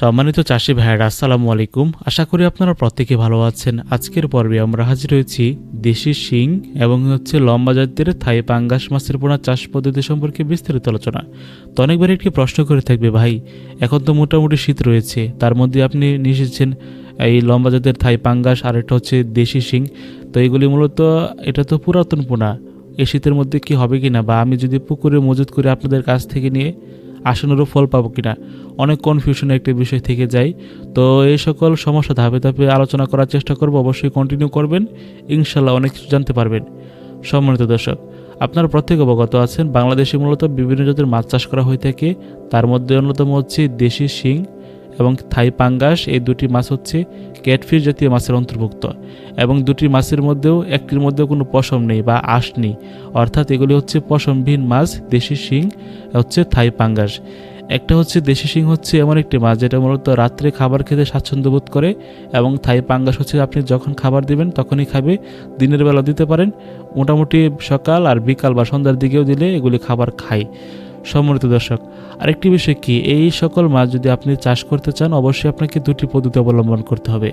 সম্মানিত চাষি ভাইয়েরা, আসসালামু আলাইকুম। আশা করি আপনারা প্রত্যেকে ভালো আছেন। আজকের পর্বে আমরা হাজির হয়েছি দেশি শিং এবং হচ্ছে লম্বা জাতের থাই পাঙ্গাস মাছের পোনা চাষ পদ্ধতি সম্পর্কে বিস্তারিত আলোচনা। তো অনেকবার একটি প্রশ্ন করে থাকবে, ভাই, এখন তো মোটামুটি শীত রয়েছে, তার মধ্যে আপনি নিয়ে এই লম্বা জাতের থাই পাঙ্গাস আর একটা হচ্ছে দেশি শিং। তো এগুলি মূলত, এটা তো পুরাতন পোনা, এই শীতের মধ্যে কি হবে কিনা বা আমি যদি পুকুরে মজুত করে আপনাদের কাছ থেকে নিয়ে আসানোরও ফল পাবো কিনা? অনেক কনফিউশন একটা বিষয় থেকে যায়। তো এই সকল সমস্যা ধাপে ধাপে আলোচনা করার চেষ্টা করব। অবশ্যই কন্টিনিউ করবেন। ইনশাল্লাহ অনেক কিছু জানতে পারবেন। সম্মানিত দর্শক, আপনার প্রত্যেক অবগত আছেন, বাংলাদেশে মূলত বিভিন্ন জাতের মাছ চাষ করা হয়ে থাকে। তার মধ্যে অন্যতম হচ্ছে দেশি শিং। এবং থাই পাঙ্গাস, এই দুটি মাছ হচ্ছে ক্যাটফিশ জাতীয় মাছের অন্তর্ভুক্ত এবং দুটি মাছের মধ্যেও একটির মধ্যেও কোনো পশম নেই বা আঁশ নেই। অর্থাৎ এগুলি হচ্ছে পশমবিহীন মাছ, দেশি শিং, হচ্ছে থাই পাঙ্গাস। একটা হচ্ছে দেশি শিং হচ্ছে এমন একটি মাছ যেটা মূলত রাত্রে খাবার খেতে স্বাচ্ছন্দ্য বোধ করে এবং থাই পাঙ্গাস হচ্ছে আপনি যখন খাবার দিবেন তখনই খাবে, দিনের বেলা দিতে পারেন। মোটামুটি সকাল আর বিকাল বা সন্ধ্যার দিকেও দিলে এগুলি খাবার খায়। সম্মানিত দর্শক, আরেকটি বিষয় কি? এই সকল মাছ যদি আপনি চাষ করতে চান, অবশ্যই আপনাকে দুটি পদ্ধতি অবলম্বন করতে হবে।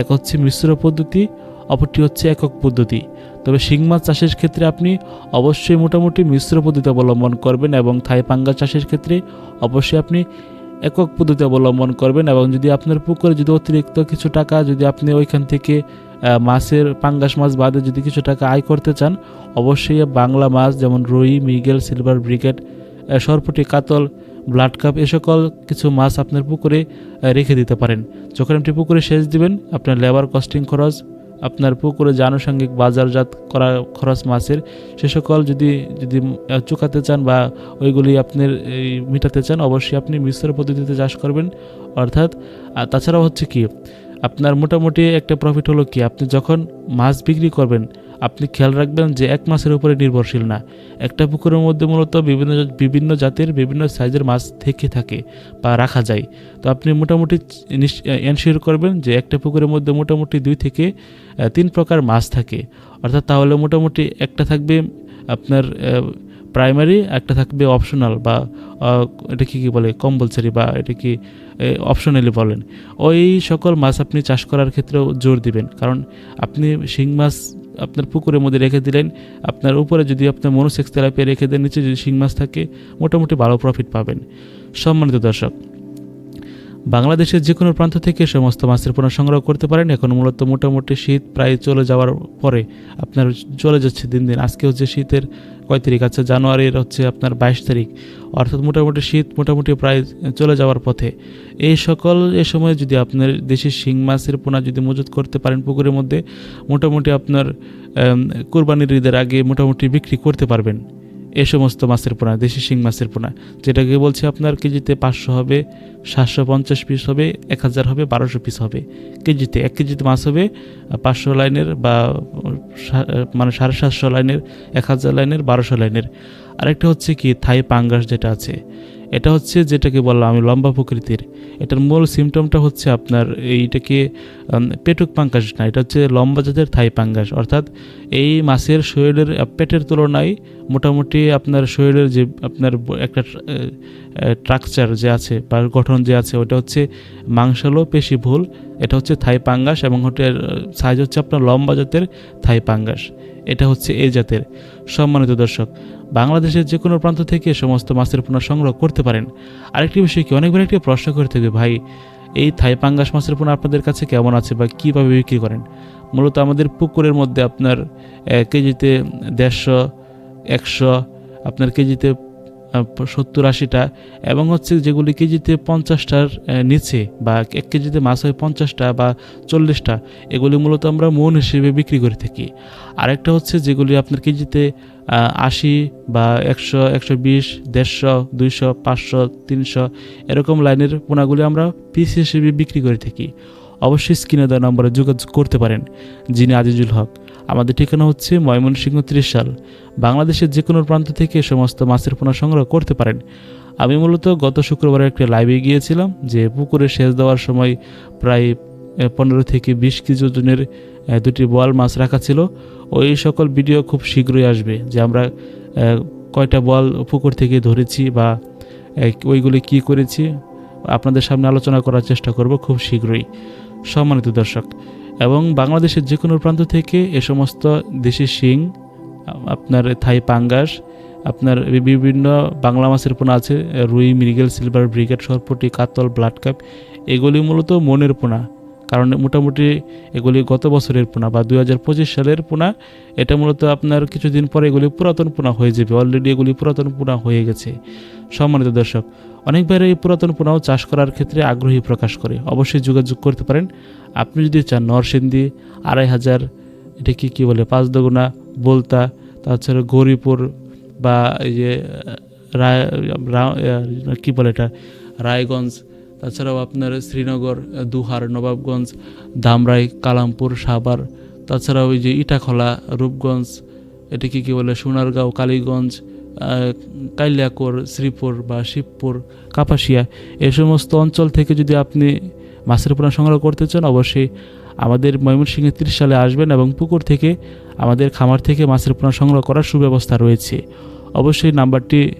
এক হচ্ছে মিশ্র পদ্ধতি, অপরটি হচ্ছে একক পদ্ধতি। তবে শিং মাছ চাষের ক্ষেত্রে আপনি অবশ্যই মোটামুটি মিশ্র পদ্ধতি অবলম্বন করবেন এবং থাই পাঙ্গা চাষের ক্ষেত্রে অবশ্যই আপনি একক পদ্ধতি অবলম্বন করবেন এবং যদি আপনার পুকুরে যদি অতিরিক্ত কিছু টাকা যদি আপনি ওইখান থেকে মাছের পাঙ্গাস মাছ বাদে যদি কিছু টাকা আয় করতে চান, অবশ্যই বাংলা মাছ যেমন রুই, মিগেল, সিলভার ব্রিগেড সরপুটি, কাতল, ব্লাড কাপ এ সকল কিছু মাছ আপনার পুকুরে রেখে দিতে পারেন। যখন আপনি পুকুরে সেচ দিবেন, আপনার লেবার কস্টিং খরচ, আপনার পুকুরে যে আনুষঙ্গিক বাজারজাত করা খরচ মাছের, সে সকল যদি যদি চুকাতে চান বা ওইগুলি আপনার মেটাতে চান, অবশ্যই আপনি মিশ্র পদ্ধতিতে চাষ করবেন। অর্থাৎ তাছাড়াও হচ্ছে কি, আপনার মোটামুটি একটা প্রফিট হলো কি, আপনি যখন মাছ বিক্রি করবেন আপনি খেয়াল রাখবেন যে এক মাসের উপরে নির্ভরশীল না। একটা পুকুরের মধ্যে মূলত বিভিন্ন বিভিন্ন জাতের বিভিন্ন সাইজের মাছ থেকে থাকে বা রাখা যায়। তো আপনি মোটামুটি এনশিওর করবেন যে একটা পুকুরের মধ্যে মোটামুটি দুই থেকে তিন প্রকার মাছ থাকে। অর্থাৎ তাহলে মোটামুটি একটা থাকবে আপনার প্রাইমারি একটা থাকবে অপশনাল বা এটা কি কি বলে কম্পালসারি বা এটা কি অপশনালি বলেন। ওই সকল মাছ আপনি চাষ করার ক্ষেত্রেও জোর দিবেন। কারণ আপনি শিং মাছ আপনার পুকুরের মধ্যে রেখে দিলেন, আপনার উপরে যদি আপনার মনোসেক্স থেরাপি রেখে দেন, নিচে যদি শিং মাছ থাকে, মোটামুটি ভালো প্রফিট পাবেন। সম্মানিত দর্শক বাংলাদেশের যে কোনো প্রান্ত থেকে সমস্ত মাছের পোনা সংগ্রহ করতে পারেন। এখন মূলত মোটামুটি শীত প্রায় চলে যাওয়ার পরে আপনার চলে যাচ্ছে দিন দিন। আজকে হচ্ছে শীতের কয় তারিখ আছে? জানুয়ারির হচ্ছে আপনার বাইশ তারিখ। অর্থাৎ মোটামুটি শীত মোটামুটি প্রায় চলে যাওয়ার পথে। এই সকল এ সময় যদি আপনার দেশের শিং মাছের পোনা যদি মজুত করতে পারেন পুকুরের মধ্যে, মোটামুটি আপনার কোরবানির ঈদের আগে মোটামুটি বিক্রি করতে পারবেন। এই সমস্ত মাছের পোনা, দেশি শিং মাছের পোনা, যেটাকে বলছে আপনার কেজিতে পাঁচশো হবে, সাতশো পঞ্চাশ পিস হবে, এক হাজার হবে, বারোশো পিস হবে। কেজিতে এক কেজিতে মাছ হবে পাঁচশো লাইনের বা মানে সাড়ে সাতশো লাইনের, এক হাজার লাইনের, বারোশো লাইনের। আরেকটা হচ্ছে কি, থাই পাঙ্গাস যেটা আছে। এটা হচ্ছে যেটাকে বললাম আমি লম্বা প্রকৃতির। এটার মূল সিমটমটা হচ্ছে আপনার এইটাকে পেটুক পাঙ্কাস না, এটা হচ্ছে লম্বা জাতের থাই পাঙ্গাস। অর্থাৎ এই মাছের শরীরের পেটের তুলনায় মোটামুটি আপনার শরীরের যে আপনার একটা স্ট্রাকচার যে আছে বা গঠন যে আছে, ওটা হচ্ছে মাংসালো পেশি ভুল এটা হচ্ছে থাই পাঙ্গাস এবং ওটার সাইজ হচ্ছে আপনার লম্বা জাতের থাই পাঙ্গাস। এটা হচ্ছে এই জাতের। সম্মানিত দর্শক, বাংলাদেশের যে কোনো প্রান্ত থেকে সমস্ত মাছের পোনা সংগ্রহ করতে পারেন। আরেকটি বিষয় কি, অনেকবার একটি প্রশ্ন করে থাকবে ভাই, এই থাই পাঙ্গাস মাছের পোনা আপনাদের কাছে কেমন আছে বা কীভাবে বিক্রি করেন? মূলত আমাদের পুকুরের মধ্যে আপনার কেজিতে দেড়শো, একশো, আপনার কেজিতে সত্তর আশিটা, এবং হচ্ছে যেগুলি কেজিতে পঞ্চাশটার নিচে বা এক কেজিতে মাছ হয় পঞ্চাশটা বা চল্লিশটা, এগুলি মূলত আমরা মন হিসেবে বিক্রি করে থাকি। আরেকটা হচ্ছে যেগুলি আপনার কেজিতে আশি বা একশো একশো বিশ, দেড়শো, দুইশো, পাঁচশো, তিনশো, এরকম লাইনের পোনাগুলি আমরা পিস হিসেবে বিক্রি করে থাকি। অবশ্যই স্ক্রিনে দেওয়া নম্বরে যোগাযোগ করতে পারেন, যিনি আজিজুল হক। আমাদের ঠিকানা হচ্ছে ময়মনসিংহ ত্রিশ সাল বাংলাদেশের যে কোনো প্রান্ত থেকে সমস্ত মাছের পোনা সংগ্রহ করতে পারেন। আমি মূলত গত শুক্রবারে একটা লাইভে গিয়েছিলাম যে পুকুরে সেচ দেওয়ার সময় প্রায় পনেরো থেকে বিশ কেজি ওজনের দুটি বল মাছ রাখা ছিল। ওই সকল ভিডিও খুব শীঘ্রই আসবে যে আমরা কয়টা বল পুকুর থেকে ধরেছি বা ওইগুলি কি করেছি। আপনাদের সামনে আলোচনা করার চেষ্টা করব খুব শীঘ্রই। সম্মানিত দর্শক এবং বাংলাদেশের যে কোনো প্রান্ত থেকে এ সমস্ত দেশি শিং, আপনার থাই পাঙ্গাস, আপনার বিভিন্ন বাংলা মাছের পোনা আছে, রুই, মৃগেল, সিলভার ব্রিগেড, সরপটি, কাতল, ব্লাড কাপ, এগুলি মূলত মনের পোনা। কারণ মোটামুটি এগুলি গত বছরের পোনা বা দু হাজার পঁচিশ সালের পোনা, এটা মূলত আপনার কিছুদিন পরে এগুলি পুরাতন পোনা হয়ে যাবে অলরেডি এগুলি পুরাতন পোনা হয়ে গেছে। সম্মানিত দর্শক অনেকবার এই পুরাতন পোনাও চাষ করার ক্ষেত্রে আগ্রহী প্রকাশ করে। অবশ্যই যোগাযোগ করতে পারেন। আপনি যদি চান নরসিংদী, আড়াই হাজার, এটা কি, কী বলে, পাঁচ দগুনা বলতা তাছাড়া গৌরীপুর বা এই যে রায় কী বলে এটা, রায়গঞ্জ তাছাড়াও আপনার শ্রীনগর দুহার নবাবগঞ্জ দামরাই কালামপুর সাভার তাছাড়াও ওই যে ইটাখলা রূপগঞ্জ এটাকে কি বলে সোনারগাঁও কালীগঞ্জ আহ, শ্রীপুর বা শিবপুর কাপাসিয়া এ সমস্ত অঞ্চল থেকে যদি আপনি মাছের পোনা সংগ্রহ করতে চান অবশ্যই আমাদের ময়মনসিংহে তিরিশ সালে আসবেন এবং পুকুর থেকে আমাদের খামার থেকে মাছের পোনা সংগ্রহ করার সুব্যবস্থা রয়েছে। অবশ্যই নাম্বারটি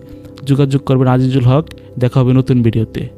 যোগাযোগ করবেন আজিজুল হক। দেখা হবে নতুন ভিডিওতে।